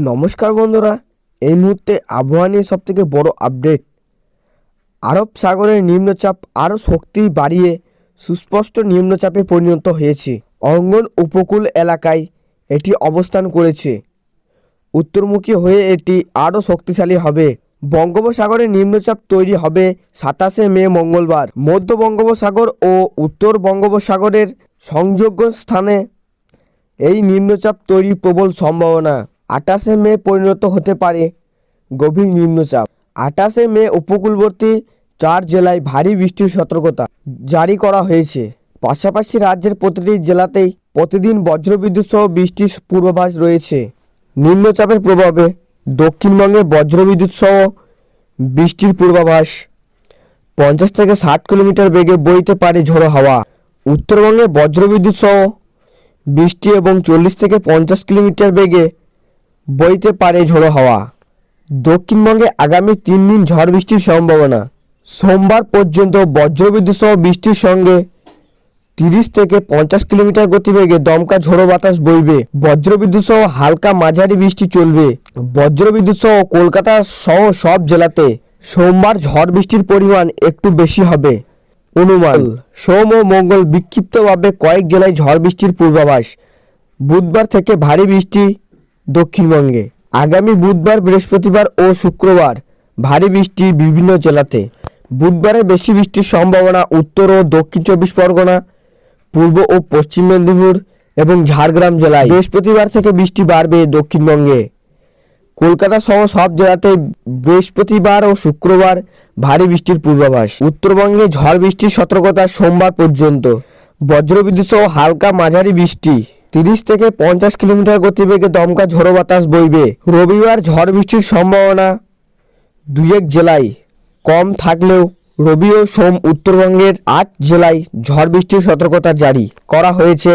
নমস্কার বন্ধুরা, এই মুহূর্তে আবহাওয়া নিয়ে সবথেকে বড় আপডেট আরব সাগরের নিম্নচাপ আরও শক্তি বাড়িয়ে সুস্পষ্ট নিম্নচাপে পরিণত হয়েছে। অঙ্গন উপকূল এলাকায় এটি অবস্থান করেছে। উত্তরমুখী হয়ে এটি আরও শক্তিশালী হবে। বঙ্গোপসাগরে নিম্নচাপ তৈরি হবে সাতাশে মে মঙ্গলবার। মধ্য বঙ্গোপসাগর ও উত্তর বঙ্গোপসাগরের সংযোগ্য স্থানে এই নিম্নচাপ তৈরির প্রবল সম্ভাবনা। আঠাশে মে পরিণত হতে পারে। গভীর নিম্নচাপ। আঠাশে মে উপকূলবর্তী চার জেলায় ভারী বৃষ্টির সতর্কতা জারি করা হয়েছে। পাশাপাশি রাজ্যের প্রতিটি জেলাতেই প্রতিদিন বজ্রবিদ্যুৎ সহ বৃষ্টির পূর্বাভাস রয়েছে। নিম্নচাপের প্রভাবে দক্ষিণবঙ্গে বজ্রবিদ্যুৎ সহ বৃষ্টির পূর্বাভাস। পঞ্চাশ থেকে ষাট কিলোমিটার বেগে বইতে পারে ঝোড়ো হাওয়া। উত্তরবঙ্গে বজ্রবিদ্যুৎ সহ বৃষ্টি এবং চল্লিশ থেকে পঞ্চাশ কিলোমিটার বেগে বইতে পারে ঝোড়ো হাওয়া। দক্ষিণবঙ্গে আগামী তিন দিন ঝড় বৃষ্টির সম্ভাবনা। সোমবার পর্যন্ত বজ্রবিদ্যুৎ সহ বৃষ্টির সঙ্গে তিরিশ থেকে পঞ্চাশ কিলোমিটার গতিবেগে দমকা ঝোড়ো বাতাস বইবে। বজ্রবিদ্যুৎ সহ হালকা মাঝারি বৃষ্টি চলবে। বজ্রবিদ্যুৎ সহ কলকাতা সহ সব জেলাতে সোমবার ঝড় বৃষ্টির পরিমাণ একটু বেশি হবে। অনুমান, সোম ও মঙ্গল বিক্ষিপ্তভাবে কয়েক জেলায় ঝড় বৃষ্টির পূর্বাভাস। বুধবার থেকে ভারী বৃষ্টি দক্ষিণবঙ্গে। আগামী বুধবার, বৃহস্পতিবার ও শুক্রবার ভারী বৃষ্টি বিভিন্ন জেলাতে। বুধবারে বেশি বৃষ্টির সম্ভাবনা উত্তর ও দক্ষিণ চব্বিশ পরগনা, পূর্ব ও পশ্চিম মেদিনীপুর এবং ঝাড়গ্রাম জেলায়। বৃহস্পতিবার থেকে বৃষ্টি বাড়বে দক্ষিণবঙ্গে। কলকাতা সহ সব জেলাতে বৃহস্পতিবার ও শুক্রবার ভারী বৃষ্টির পূর্বাভাস। উত্তরবঙ্গে ঝড় বৃষ্টির সতর্কতা সোমবার পর্যন্ত। বজ্রবিদ্যুৎ সহ হালকা মাঝারি বৃষ্টি। তিরিশ থেকে পঞ্চাশ কিলোমিটার গতিবেগে দমকা ঝোড়ো বাতাস বইবে। রবিবার ঝড় বৃষ্টির সম্ভাবনা দুই এক জেলায় কম থাকলেও রবি ও সোম উত্তরবঙ্গের আট জেলায় ঝড় বৃষ্টির সতর্কতা জারি করা হয়েছে।